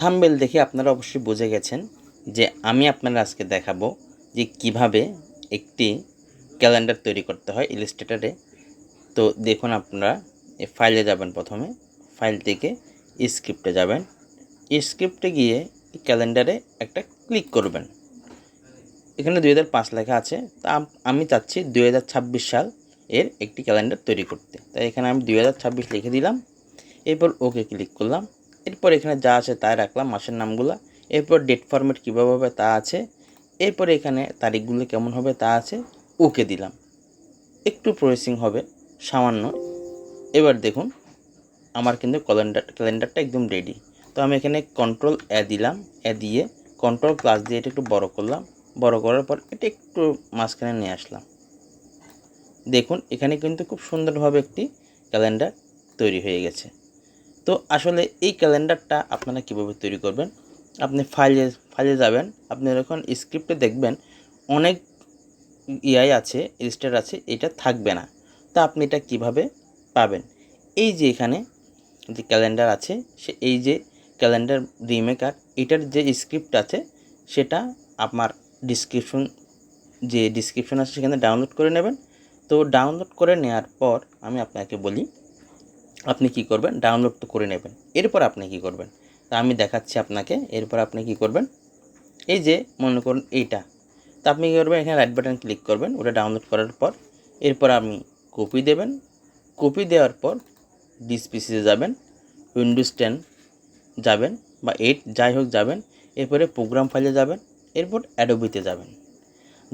Thumbnail দেখে আপনারা অবশ্যই বুঝে গেছেন যে আমি আপনারা আজকে দেখাবো যে কীভাবে একটি ক্যালেন্ডার তৈরি করতে হয় ইলিস্ট্রেটারে তো দেখুন আপনারা এই ফাইলে যাবেন প্রথমে। ফাইল থেকে স্ক্রিপ্টে যাবেন। স্ক্রিপ্টে গিয়ে ক্যালেন্ডারে একটা ক্লিক করবেন। এখানে দুই হাজার পাঁচ লেখা আছে। তা আমি চাচ্ছি দুই হাজার ছাব্বিশ সাল এর একটি ক্যালেন্ডার তৈরি করতে। তাই এখানে আমি দুই হাজার ছাব্বিশ লিখে দিলাম। এরপর ওকে ক্লিক করলাম। এরপর এখানে যা আছে তাই রাখলাম, মাসের নামগুলো। এরপর ডেট ফরম্যাট কীভাবে হবে তা আছে। এরপর এখানে তারিখগুলো কেমন হবে তা আছে ওকে দিলাম। একটু প্রসেসিং হবে, সামান্য। এবার দেখুন, আমার কিন্তু ক্যালেন্ডার ক্যালেন্ডারটা একদম রেডি তো আমি এখানে কন্ট্রোল এ দিলাম এ দিয়ে কন্ট্রোল প্লাস দিয়ে এটা একটু বড় করলাম। বড় করার পর এটা একটু মাঝখানে নিয়ে আসলাম। দেখুন, এখানে কিন্তু খুব সুন্দরভাবে একটি ক্যালেন্ডার তৈরি হয়ে গেছে। তো আসলে এই ক্যালেন্ডারটা আপনারা কীভাবে তৈরি করবেন? আপনি ফাইলে ফাইলে যাবেন, আপনি যখন স্ক্রিপ্টে দেখবেন, অনেক ইয়াই আছে, রেজিস্টার আছে, এটা থাকবে না। তা আপনি এটা কীভাবে পাবেন? এই যে এখানে যে ক্যালেন্ডার আছে, সে এই যে ক্যালেন্ডার রিমেকার, এটার যে স্ক্রিপ্ট আছে, সেটা আমার ডিসক্রিপশন, যে ডিসক্রিপশন আছে, সেখানে ডাউনলোড করে নেবেন। তো ডাউনলোড করে নেওয়ার পর আমি আপনাকে বলি আপনি কি করবেন? ডাউনলোড তো করে নেবেন। এরপর আপনি কি করবেন? তা আমি দেখাচ্ছি আপনাকে। এরপর আপনি কি করবেন? এই যে, মনে করুন এইটা। তা আপনি কী করবেন? এখানে রাইট বাটন ক্লিক করবেন। ওটা ডাউনলোড করার পর এরপর আপনি কপি দেবেন। কপি দেওয়ার পর ডিসপিসিতে যাবেন। উইন্ডোজ টেন যাবেন বা এইট যাই হোক যাবেন। এরপরে প্রোগ্রাম ফাইলে যাবেন। এরপর অ্যাডোবিতে যাবেন।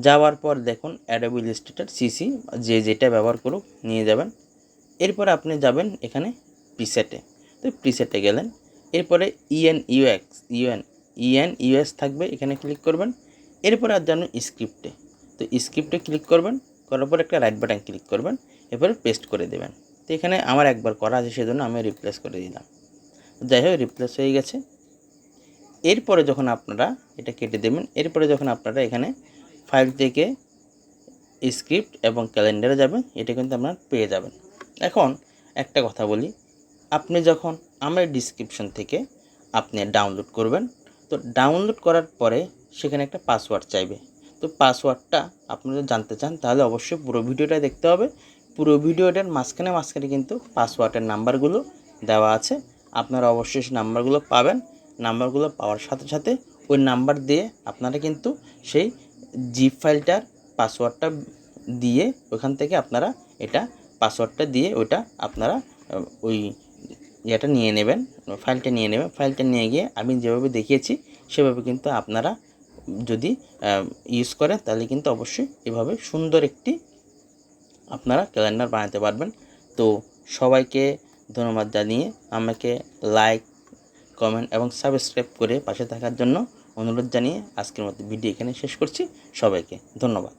যাওয়ার পর দেখুন অ্যাডোবি ইলাস্ট্রেটর সিসি যে যেটা ব্যবহার করুক নিয়ে যাবেন। এরপরে আপনি যাবেন এখানে প্রিসেটে তো প্রিসেটে গেলেন। এরপরে EN UX UN EN US থাকবে, এখানে ক্লিক করবেন। এরপরে আর যাবেন স্ক্রিপ্টে তো স্ক্রিপ্টে ক্লিক করবেন, করার পর একটা রাইট বাটন ক্লিক করবেন, এরপরে পেস্ট করে দেবেন। তো এখানে আমার একবার করা আছে, সেজন্য আমি রিপ্লেস করে দিলাম। যাই হোক রিপ্লেস হয়ে গেছে। এরপরে যখন আপনারা এটা কেটে দেবেন, এরপরে যখন আপনারা এখানে ফাইল থেকে স্ক্রিপ্ট এবং ক্যালেন্ডারে যাবেন, এটা কিন্তু আপনারা পেয়ে যাবেন। এখন একটা কথা বলি। আপনি যখন আমার ডিসক্রিপশন থেকে আপনি ডাউনলোড করবেন, তো ডাউনলোড করার পরে সেখানে একটা পাসওয়ার্ড চাইবে। তো পাসওয়ার্ডটা আপনি যদি জানতে চান, তাহলে অবশ্যই পুরো ভিডিওটা দেখতে হবে। পুরো ভিডিওটার মাঝখানে মাঝখানে কিন্তু পাসওয়ার্ডের নাম্বারগুলো দেওয়া আছে। আপনারা অবশ্যই সেই নাম্বারগুলো পাবেন। নাম্বারগুলো পাওয়ার সাথে সাথে ওই নাম্বার দিয়ে আপনারা কিন্তু সেই জিপ ফাইলটার পাসওয়ার্ডটা দিয়ে ওখান থেকে আপনারা এটা পাসওয়ার্ডটা দিয়ে ওইটা আপনারা ওই ইয়েটা নিয়ে নেবেন, ফাইলটা নিয়ে নেবেন। ফাইলটা নিয়ে গিয়ে আমি যেভাবে দেখিয়েছি, সেভাবে কিন্তু আপনারা যদি ইউজ করেন, তাহলে কিন্তু অবশ্যই এভাবে সুন্দর একটি আপনারা ক্যালেন্ডার বানাতে পারবেন। তো সবাইকে ধন্যবাদ জানিয়ে আমাকে লাইক কমেন্ট এবং সাবস্ক্রাইব করে পাশে থাকার জন্য অনুরোধ জানিয়ে আজকের মতো ভিডিও এখানে শেষ করছি। সবাইকে ধন্যবাদ।